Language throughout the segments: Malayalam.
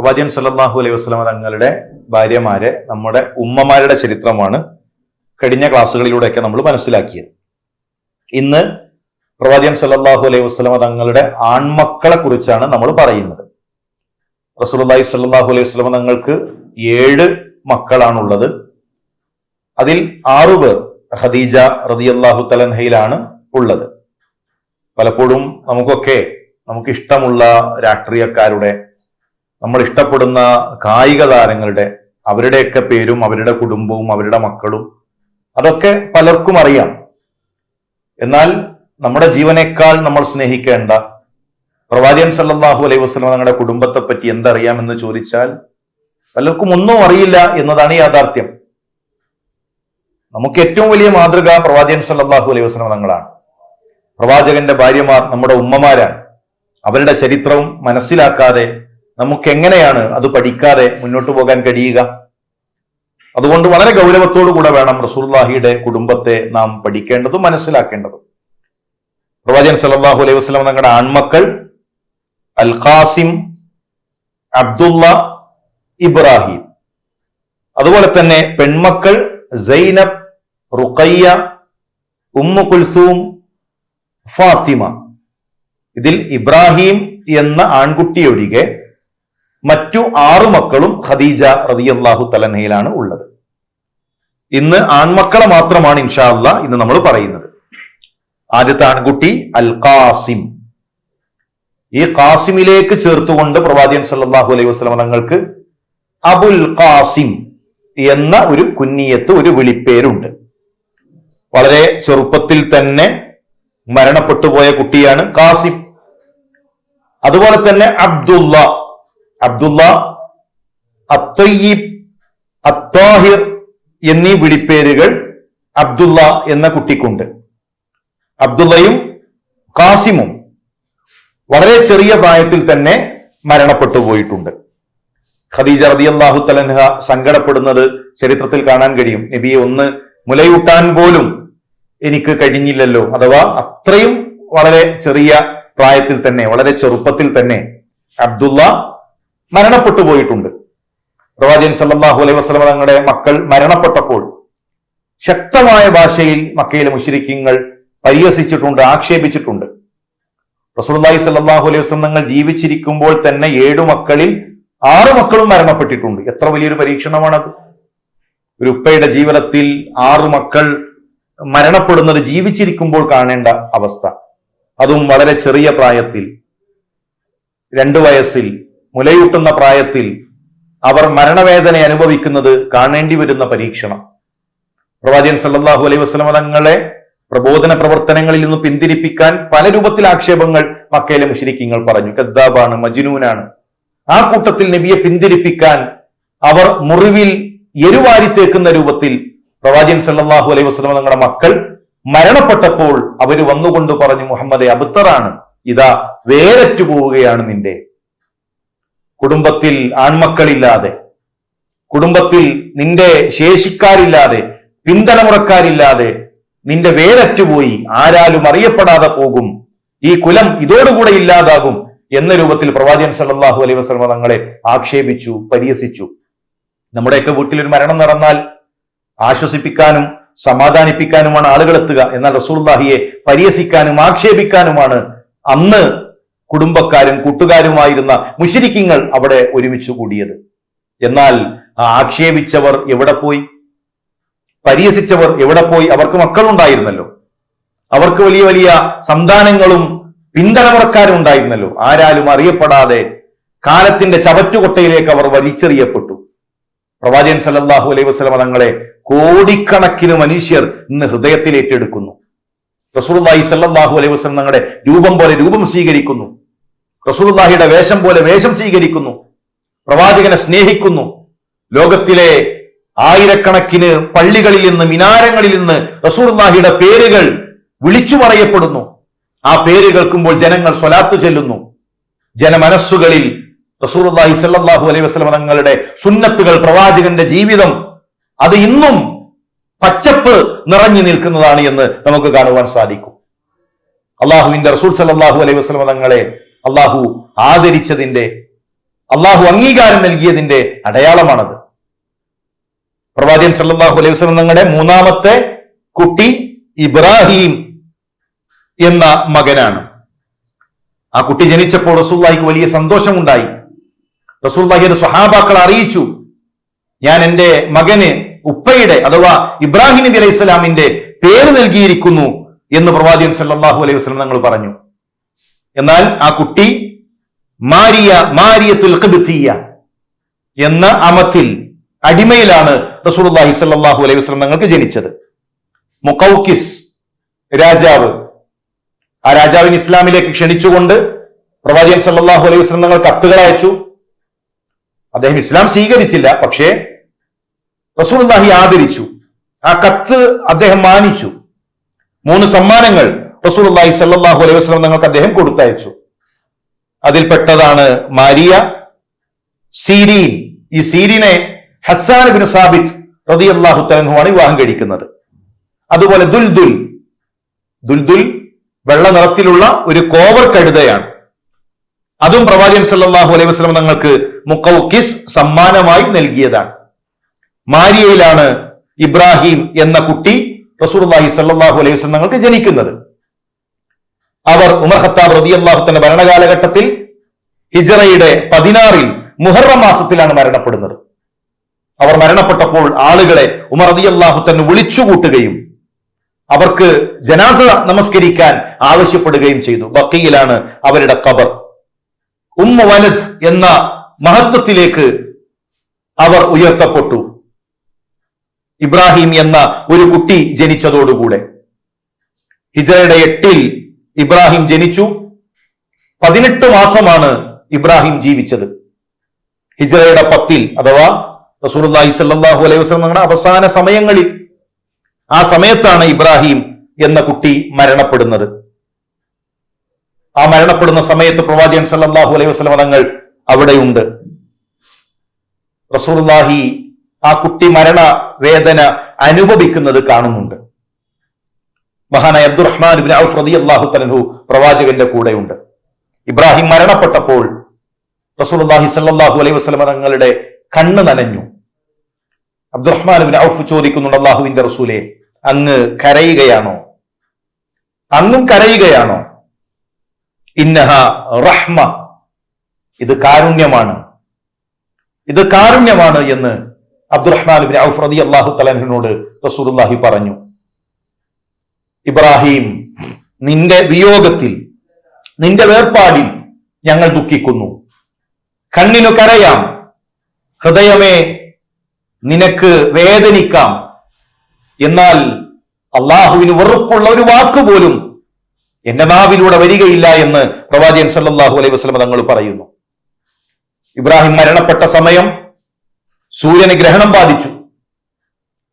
പ്രവാചകൻ സല്ലാഹു അലൈഹി വസ്ലാം തങ്ങളുടെ ഭാര്യമാരെ നമ്മുടെ ഉമ്മമാരുടെ ചരിത്രമാണ് കഴിഞ്ഞ ക്ലാസ്സുകളിലൂടെയൊക്കെ നമ്മൾ മനസ്സിലാക്കിയത്. ഇന്ന് പ്രവാചകൻ സല്ലാഹു അലൈഹി വസ്ലാം തങ്ങളുടെ ആൺമക്കളെ കുറിച്ചാണ് നമ്മൾ പറയുന്നത്. റസൂലുള്ളാഹി സല്ലാഹു അലൈഹി വസ്ലാം തങ്ങൾക്ക് ഏഴ് മക്കളാണുള്ളത്. അതിൽ ആറുപേർ ഖദീജ അള്ളാഹു തലൻഹയിലാണ് ഉള്ളത്. പലപ്പോഴും നമുക്കൊക്കെ നമുക്കിഷ്ടമുള്ള രാഷ്ട്രീയക്കാരുടെ നമ്മൾ ഇഷ്ടപ്പെടുന്ന കായിക താരങ്ങളുടെ അവരുടെയൊക്കെ പേരും അവരുടെ കുടുംബവും അവരുടെ മക്കളും അതൊക്കെ പലർക്കും അറിയാം. എന്നാൽ നമ്മുടെ ജീവനേക്കാൾ നമ്മൾ സ്നേഹിക്കേണ്ട പ്രവാചകൻ സല്ലാഹു അലൈഹി വസല്ലം തങ്ങളുടെ കുടുംബത്തെ പറ്റി എന്തറിയാമെന്ന് ചോദിച്ചാൽ പലർക്കും ഒന്നും അറിയില്ല എന്നതാണ് യാഥാർത്ഥ്യം. നമുക്ക് ഏറ്റവും വലിയ മാതൃക പ്രവാചകൻ സല്ലാഹു അലൈഹി വസ്ലം തങ്ങളാണ്. പ്രവാചകന്റെ ഭാര്യമാർ നമ്മുടെ ഉമ്മമാരാണ്. അവരുടെ ചരിത്രവും മനസ്സിലാക്കാതെ നമുക്ക് എങ്ങനെയാണ് അത് പഠിക്കാതെ മുന്നോട്ട് പോകാൻ കഴിയുക? അതുകൊണ്ട് വളരെ ഗൗരവത്തോടു കൂടെ വേണം റസൂല്ലാഹിയുടെ കുടുംബത്തെ നാം പഠിക്കേണ്ടതും മനസ്സിലാക്കേണ്ടതും. പ്രവാചകൻ സല്ലല്ലാഹു അലൈഹി വസല്ലം തങ്ങളുടെ ആൺമക്കൾ അൽ ഖാസിം അബ്ദുള്ള ഇബ്രാഹിം. അതുപോലെ തന്നെ പെൺമക്കൾ സൈനബ് റുഖയ്യ ഉമ്മു കുൽസൂം ഫാത്തിമ. ഇതിൽ ഇബ്രാഹിം എന്ന ആൺകുട്ടി ഒഴികെ മറ്റു ആറു മക്കളും ഖദീജ റതിയല്ലാഹു തലനയിലാണ് ഉള്ളത്. ഇന്ന് ആൺമക്കളെ മാത്രമാണ് ഇൻഷാല്ല ഇന്ന് നമ്മൾ പറയുന്നത്. ആദ്യത്തെ ആൺകുട്ടി അൽ ഖാസിം ഈ ഖാസിമിലേക്ക് ചേർത്തുകൊണ്ട് പ്രവാചകൻ സല്ലാഹു അലൈഹി വസല്ലം തങ്ങൾക്ക് അബുൽ ഖാസിം എന്ന ഒരു കുഞ്ഞിയത്ത് ഒരു വിളിപ്പേരുണ്ട്. വളരെ ചെറുപ്പത്തിൽ തന്നെ മരണപ്പെട്ടു പോയ കുട്ടിയാണ് കാസിം അതുപോലെ തന്നെ അബ്ദുള്ള അബ്ദുള്ള അത്തയ്യീബ് അത്താഹിർ എന്നീ വിളിപ്പേരുകൾ അബ്ദുള്ള എന്ന കുട്ടിക്കുണ്ട്. അബ്ദുള്ളയും കാസിമും വളരെ ചെറിയ പ്രായത്തിൽ തന്നെ മരണപ്പെട്ടു പോയിട്ടുണ്ട്. ഖദീജ റളിയല്ലാഹു തലൻഹ സങ്കടപ്പെടുന്നത് ചരിത്രത്തിൽ കാണാൻ കഴിയും. നബിയെ ഒന്ന് മുലയൂട്ടാൻ പോലും എനിക്ക് കഴിഞ്ഞില്ലല്ലോ. അഥവാ അത്രയും വളരെ ചെറിയ പ്രായത്തിൽ തന്നെ വളരെ ചെറുപ്പത്തിൽ തന്നെ അബ്ദുള്ള മരണപ്പെട്ടു പോയിട്ടുണ്ട്. പ്രവാചകൻ സല്ലാഹു അലൈഹി വസല്ലം തങ്ങളുടെ മക്കൾ മരണപ്പെട്ടപ്പോൾ ശക്തമായ ഭാഷയിൽ മക്കയിലെ മുശ്രിക്കീങ്ങൾ പരിഹസിച്ചിട്ടുണ്ട് ആക്ഷേപിച്ചിട്ടുണ്ട്. റസൂലുള്ളാഹി സല്ലാഹു അലൈഹി വസ്ലം തങ്ങൾ ജീവിച്ചിരിക്കുമ്പോൾ തന്നെ ഏഴു മക്കളിൽ ആറ് മക്കളും മരണപ്പെട്ടിട്ടുണ്ട്. എത്ര വലിയൊരു പരീക്ഷണമാണത്. ഒരു ഉപ്പയുടെ ജീവിതത്തിൽ ആറു മക്കൾ മരണപ്പെടുന്നത് ജീവിച്ചിരിക്കുമ്പോൾ കാണേണ്ട അവസ്ഥ. അതും വളരെ ചെറിയ പ്രായത്തിൽ രണ്ടു വയസ്സിൽ മുലയൂട്ടുന്ന പ്രായത്തിൽ അവർ മരണവേദന അനുഭവിക്കുന്നത് കാണേണ്ടി വരുന്ന പരീക്ഷണം. പ്രവാചകൻ സല്ലാഹു അലൈഹി വസല്ലം തങ്ങളെ പ്രബോധന പ്രവർത്തനങ്ങളിൽ നിന്ന് പിന്തിരിപ്പിക്കാൻ പല രൂപത്തിൽ ആക്ഷേപങ്ങൾ മക്കയിലെ മുഷിരിക്കിങ്ങൾ പറഞ്ഞു. കദ്ദാബാണ് മജ്നൂനാണ്. ആ കൂട്ടത്തിൽ നബിയെ പിന്തിരിപ്പിക്കാൻ അവർ മുറിവിൽ എരുവാരി തേക്കുന്ന രൂപത്തിൽ പ്രവാചകൻ സല്ലാഹു അലൈഹി വസല്ലം തങ്ങളുടെ മക്കൾ മരണപ്പെട്ടപ്പോൾ അവർ വന്നുകൊണ്ട് പറഞ്ഞു മുഹമ്മദെ അബുത്തറാണ്. ഇതാ വേരറ്റു പോവുകയാണ് നിന്റെ കുടുംബത്തിൽ ആൺമക്കളില്ലാതെ കുടുംബത്തിൽ നിന്റെ ശേഷിക്കാരില്ലാതെ പിന്തലമുറക്കാരില്ലാതെ നിന്റെ വേരറ്റുപോയി ആരാലും അറിയപ്പെടാതെ പോകും. ഈ കുലം ഇതോടുകൂടെ ഇല്ലാതാകും എന്ന രൂപത്തിൽ പ്രവാചകൻ സല്ലാഹു അലൈഹി വസ്ലമ തങ്ങളെ ആക്ഷേപിച്ചു പരിഹസിച്ചു. നമ്മുടെയൊക്കെ വീട്ടിൽ ഒരു മരണം നടന്നാൽ ആശ്വസിപ്പിക്കാനും സമാധാനിപ്പിക്കാനുമാണ് ആളുകൾ എത്തുക. എന്നാൽ റസൂൽദാഹിയെ പരിഹസിക്കാനും ആക്ഷേപിക്കാനുമാണ് അന്ന് കുടുംബക്കാരും കൂട്ടുകാരുമായിരുന്ന മുഷിരിക്കിങ്ങൾ അവിടെ ഒരുമിച്ച് കൂടിയത്. എന്നാൽ ആക്ഷേപിച്ചവർ എവിടെ പോയി? പരിഹസിച്ചവർ എവിടെ പോയി? അവർക്ക് മക്കളുണ്ടായിരുന്നല്ലോ. അവർക്ക് വലിയ വലിയ സന്താനങ്ങളും പിന്തലമുറക്കാരും ഉണ്ടായിരുന്നല്ലോ. ആരാലും അറിയപ്പെടാതെ കാലത്തിന്റെ ചവറ്റുകൊട്ടയിലേക്ക് അവർ വലിച്ചെറിയപ്പെട്ടു. പ്രവാചകൻ സല്ലാഹു അലൈഹി വസല്ലം തങ്ങളെ കോടിക്കണക്കിന് മനുഷ്യർ ഇന്ന് ഹൃദയത്തിൽ ഏറ്റെടുക്കുന്നു. റസൂലുള്ളാഹി സല്ലാഹു അലൈഹി വസ്ലം തങ്ങളുടെ രൂപം പോലെ രൂപം സ്വീകരിക്കുന്നു. റസൂർലാഹിയുടെ വേഷം പോലെ വേഷം സ്വീകരിക്കുന്നു. പ്രവാചകനെ സ്നേഹിക്കുന്നു. ലോകത്തിലെ ആയിരക്കണക്കിന് പള്ളികളിൽ നിന്ന് മിനാരങ്ങളിൽ നിന്ന് റസൂർലാഹിയുടെ പേരുകൾ വിളിച്ചു പറയപ്പെടുന്നു. ആ പേര് കേൾക്കുമ്പോൾ ജനങ്ങൾ സ്വലാത്ത് ചെല്ലുന്നു. ജനമനസ്സുകളിൽ റസൂർലാഹി സല്ലാഹു അലൈഹി വസ്ലം തങ്ങളുടെ സുന്നത്തുകൾ പ്രവാചകന്റെ ജീവിതം അത് ഇന്നും പച്ചപ്പ് നിറഞ്ഞു നിൽക്കുന്നതാണ് എന്ന് നമുക്ക് കാണുവാൻ സാധിക്കും. അള്ളാഹുവിന്റെ റസൂൽ സലാഹു അലൈഹി വസ്ലം തങ്ങളെ അള്ളാഹു ആദരിച്ചതിന്റെ അള്ളാഹു അംഗീകാരം നൽകിയതിന്റെ അടയാളമാണത്. പ്രവാചകൻ സല്ലാഹു അലൈഹി വസ്ലം തങ്ങളുടെ മൂന്നാമത്തെ കുട്ടി ഇബ്രാഹിം എന്ന മകനാണ്. ആ കുട്ടി ജനിച്ചപ്പോൾ റസൂല്ലാഹിക്ക് വലിയ സന്തോഷമുണ്ടായി. റസൂല്ലാഹിയുടെ സ്വഹാബാക്കൾ അറിയിച്ചു ഞാൻ എന്റെ മകന് ഉപ്പയുടെ അഥവാ ഇബ്രാഹിം നബി അലൈഹി സ്വലാമിന്റെ പേര് നൽകിയിരിക്കുന്നു എന്ന് പ്രവാചകൻ സല്ലാഹു അലൈഹി വസ്ലം തങ്ങൾ പറഞ്ഞു. എന്നാൽ ആ കുട്ടി മാരിയ മാരിയത്തുൽ ഖിബ്തിയ എന്ന അമത്തിൽ അടിമയിലാണ് റസൂലുള്ളാഹി സല്ലാഹു അലൈഹി വസല്ലം തങ്ങൾക്ക് ജനിച്ചത്. മുക്കൗക്കിസ് രാജാവ് ആ രാജാവിന് ഇസ്ലാമിലേക്ക് ക്ഷണിച്ചുകൊണ്ട് പ്രവാചകൻ സല്ലാഹു അലൈഹി വസല്ലം തങ്ങൾ കത്തുകൾ അയച്ചു. അദ്ദേഹം ഇസ്ലാം സ്വീകരിച്ചില്ല പക്ഷേ റസൂലുള്ളാഹി ആദരിച്ചു. ആ കത്ത് അദ്ദേഹം മാനിച്ചു. മൂന്ന് സമ്മാനങ്ങൾ റസൂലുള്ളാഹി സല്ലാഹു അലൈഹി വസ്ലം തങ്ങൾക്ക് അദ്ദേഹം കൊടുത്തയച്ചു. അതിൽപ്പെട്ടതാണ് മാരിയ സീരീൻ. ഈ സീരീനെ ഹസാൻ ബിൻ സാബിദ് റതി അള്ളാഹു തലഹുമാണ് വിവാഹം കഴിക്കുന്നത്. അതുപോലെ ദുൽദുൽ. ദുൽദുൽ വെള്ള നിറത്തിലുള്ള ഒരു കോവർ കഴുതയാണ്. അതും പ്രവാചകൻ സല്ലാഹു അലൈഹി വസ്ലം തങ്ങൾക്ക് മുക്കൗക്കിസ് സമ്മാനമായി നൽകിയതാണ്. മാരിയയിലാണ് ഇബ്രാഹിം എന്ന കുട്ടി റസൂർലാഹി സല്ലാഹു അലൈഹി വസല്ലം തങ്ങൾക്ക് ജനിക്കുന്നത്. അവർ ഉമർ ഖത്താബ് റതി അള്ളാഹുത്തിന്റെ ഭരണകാലഘട്ടത്തിൽ ഹിജറയുടെ പതിനാറിൽ മുഹറം മാസത്തിലാണ് മരണപ്പെടുന്നത്. അവർ മരണപ്പെട്ടപ്പോൾ ആളുകളെ ഉമർ റതി അള്ളാഹു തന്നെ വിളിച്ചുകൂട്ടുകയും അവർക്ക് ജനാസ നമസ്കരിക്കാൻ ആവശ്യപ്പെടുകയും ചെയ്തു. ബക്കയിലാണ് അവരുടെ ഖബർ. ഉമ്മ വലദ് എന്ന മഹത്വത്തിലേക്ക് അവർ ഉയർത്തപ്പെട്ടു. ഇബ്രാഹിം എന്ന ഒരു കുട്ടി ജനിച്ചതോടുകൂടെ. ഹിജറയുടെ എട്ടിൽ ഇബ്രാഹിം ജനിച്ചു. പതിനെട്ട് മാസമാണ് ഇബ്രാഹിം ജീവിച്ചത്. ഹിജറയുടെ പത്തിൽ അഥവാ റസൂർല്ലാഹി സല്ലാഹു അലൈഹി വസ്ലം നിങ്ങളുടെ അവസാന സമയങ്ങളിൽ ആ സമയത്താണ് ഇബ്രാഹിം എന്ന കുട്ടി മരണപ്പെടുന്നത്. ആ മരണപ്പെടുന്ന സമയത്ത് പ്രവാചകൻ സല്ലാഹു അലൈഹി വസ്ലം തങ്ങൾ അവിടെയുണ്ട്. റസൂർല്ലാഹി ആ കുട്ടി മരണ വേദന അനുഭവിക്കുന്നത് കാണുന്നുണ്ട്. മഹാനായ അബ്ദുറഹ്മാൻ ഔഫ് അള്ളാഹു തലഹു പ്രവാചകന്റെ കൂടെയുണ്ട്. ഇബ്രാഹിം മരണപ്പെട്ടപ്പോൾ റസൂലുള്ളാഹി സല്ലാഹു അലൈഹി വസല്ലം തങ്ങളുടെ കണ്ണ് നനഞ്ഞു. അബ്ദുറഹ്മാൻ ബിൻ ഔഫ് ചോദിക്കുന്നുണ്ട് അള്ളാഹുവിന്റെ റസൂലെ അങ്ങ് കരയുകയാണോ? അങ്ങും കരയുകയാണോ? ഇന്നഹ റഹ്മ ഇത് കാരുണ്യമാണ് ഇത് കാരുണ്യമാണ് എന്ന് അബ്ദുറഹ്മാൻ ബിൻ ഔഫ് റതി അള്ളാഹു തലഹിനോട് റസൂലുള്ളാഹി പറഞ്ഞു ഇബ്രാഹിം നിന്റെ വിയോഗത്തിൽ നിന്റെ വേർപാടിൽ ഞങ്ങൾ ദുഃഖിക്കുന്നു. കണ്ണിനു കരയാം. ഹൃദയമേ നിനക്ക് വേദനിക്കാം. എന്നാൽ അള്ളാഹുവിന് വെറുപ്പുള്ള ഒരു വാക്ക് പോലും എന്റെ നാവിലൂടെ വരികയില്ല എന്ന് പ്രവാചകൻ സല്ലാഹു അലൈഹി വസല്ലം തങ്ങൾ പറയുന്നു. ഇബ്രാഹിം മരണപ്പെട്ട സമയം സൂര്യന് ഗ്രഹണം ബാധിച്ചു.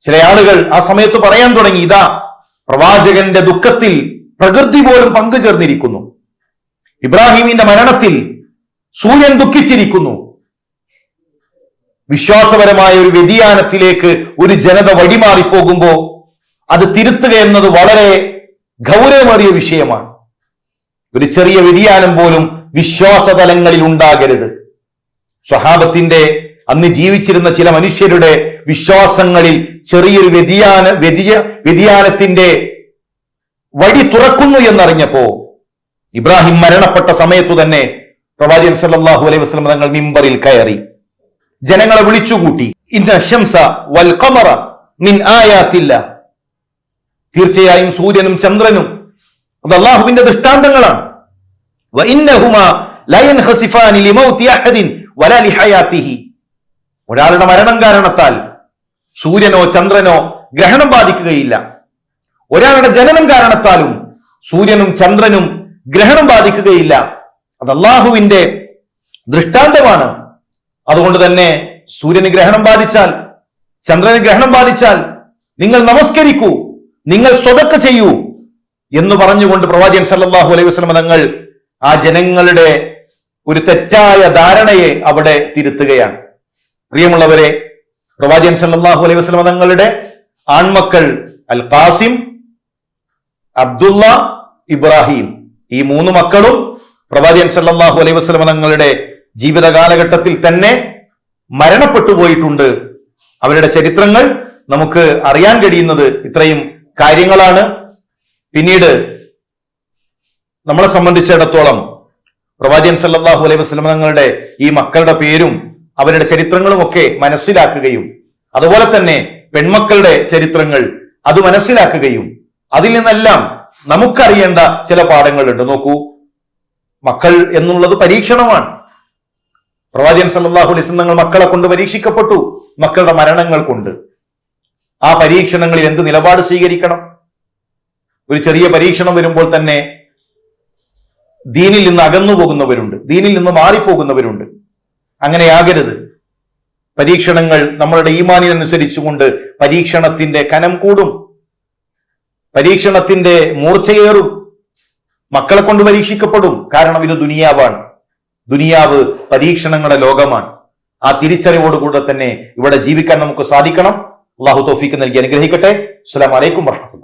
ചില ആളുകൾ ആ സമയത്ത് പറയാൻ തുടങ്ങി ഇതാ പ്രവാചകന്റെ ദുഃഖത്തിൽ പ്രകൃതി പോലും പങ്കുചേർന്നിരിക്കുന്നു. ഇബ്രാഹിമിന്റെ മരണത്തിൽ സൂര്യൻ ദുഃഖിച്ചിരിക്കുന്നു. വിശ്വാസപരമായ ഒരു വ്യതിയാനത്തിലേക്ക് ഒരു ജനത വഴിമാറിപ്പോകുമ്പോ അത് തിരുത്തുക എന്നത് വളരെ ഗൗരവമേറിയ വിഷയമാണ്. ഒരു ചെറിയ വ്യതിയാനം പോലും വിശ്വാസതലങ്ങളിൽ ഉണ്ടാകരുത്. സ്വഹാബത്തിന്റെ അന്ന് ജീവിച്ചിരുന്ന ചില മനുഷ്യരുടെ വിശ്വാസങ്ങളിൽ ചെറിയൊരു വ്യതിയാന വ്യതിയ വ്യതിയാനത്തിന്റെ വഴി തുറക്കുന്നു എന്നറിഞ്ഞപ്പോ ഇബ്രാഹിം മരണപ്പെട്ട സമയത്തു തന്നെ പ്രവാചകൻ സല്ലാഹു അലൈഹി വസ്ലം തങ്ങൾ മിമ്പറിൽ കയറി. ജനങ്ങളെ വിളിച്ചുകൂട്ടി. മിൻ തീർച്ചയായും സൂര്യനും ചന്ദ്രനും അത് അള്ളാഹുവിന്റെ ദൃഷ്ടാന്തങ്ങളാണ്. ലിമൗതി അഹദിൻ വലാ ലിഹയാത്തിഹി. ഒരാളുടെ മരണം കാരണത്താൽ സൂര്യനോ ചന്ദ്രനോ ഗ്രഹണം ബാധിക്കുകയില്ല. ഒരാളുടെ ജനനം കാരണത്താലും സൂര്യനും ചന്ദ്രനും ഗ്രഹണം ബാധിക്കുകയില്ല. അത് അള്ളാഹുവിന്റെ ദൃഷ്ടാന്തമാണ്. അതുകൊണ്ട് തന്നെ സൂര്യന് ഗ്രഹണം ബാധിച്ചാൽ ചന്ദ്രന് ഗ്രഹണം ബാധിച്ചാൽ നിങ്ങൾ നമസ്കരിക്കൂ നിങ്ങൾ സ്വതക്ക ചെയ്യൂ എന്ന് പറഞ്ഞുകൊണ്ട് പ്രവാചകൻ സല്ലാഹു അലൈഹി വസല്ലം തങ്ങൾ ആ ജനങ്ങളുടെ ഒരു തെറ്റായ ധാരണയെ അവിടെ തിരുത്തുകയാണ്. പ്രിയമുള്ളവരെ പ്രവാചകൻ സല്ലാഹു അലൈഹി വസ്ലമ തങ്ങളുടെ ആൺമക്കൾ അൽ ഖാസിം അബ്ദുള്ള ഇബ്രാഹിം ഈ മൂന്ന് മക്കളും പ്രവാചകൻ സല്ലാഹു അലൈഹി വസ്ലമ തങ്ങളുടെ ജീവിത കാലഘട്ടത്തിൽ തന്നെ മരണപ്പെട്ടു പോയിട്ടുണ്ട്. അവരുടെ ചരിത്രങ്ങൾ നമുക്ക് അറിയാൻ കഴിയുന്നത് ഇത്രയും കാര്യങ്ങളാണ്. പിന്നീട് നമ്മളെ സംബന്ധിച്ചിടത്തോളം പ്രവാചകൻ സല്ലാഹു അലൈഹി വസല്ലം തങ്ങളുടെ ഈ മക്കളുടെ പേരും അവരുടെ ചരിത്രങ്ങളും ഒക്കെ മനസ്സിലാക്കുകയും അതുപോലെ തന്നെ പെൺമക്കളുടെ ചരിത്രങ്ങൾ അത് മനസ്സിലാക്കുകയും അതിൽ നിന്നെല്ലാം നമുക്കറിയേണ്ട ചില പാഠങ്ങളുണ്ട്. നോക്കൂ മക്കൾ എന്നുള്ളത് പരീക്ഷണമാണ്. പ്രവാചകൻ സല്ലാഹു തങ്ങൾ മക്കളെ കൊണ്ട് പരീക്ഷിക്കപ്പെട്ടു മക്കളുടെ മരണങ്ങൾ കൊണ്ട്. ആ പരീക്ഷണങ്ങളിൽ എന്ത് നിലപാട് സ്വീകരിക്കണം? ഒരു ചെറിയ പരീക്ഷണം വരുമ്പോൾ തന്നെ ദീനിൽ നിന്ന് അകന്നു പോകുന്നവരുണ്ട് ദീനിൽ നിന്ന് മാറിപ്പോകുന്നവരുണ്ട്. അങ്ങനെയാകരുത്. പരീക്ഷണങ്ങൾ നമ്മളുടെ ഈമാനിനനുസരിച്ചുകൊണ്ട് പരീക്ഷണത്തിന്റെ കനം കൂടും. പരീക്ഷണത്തിന്റെ മൂർച്ചയേറും. മക്കളെ കൊണ്ട് പരീക്ഷിക്കപ്പെടും. കാരണം ഇത് ദുനിയാവാണ്. ദുനിയാവ് പരീക്ഷണങ്ങളുടെ ലോകമാണ്. ആ തിരിച്ചറിവോടുകൂടെ തന്നെ ഇവിടെ ജീവിക്കാൻ നമുക്ക് സാധിക്കണം. അള്ളാഹു തോഫിക്ക് നൽകി അനുഗ്രഹിക്കട്ടെ. അസ്സലാമു അലൈക്കും വർഹമത്തുള്ളാഹി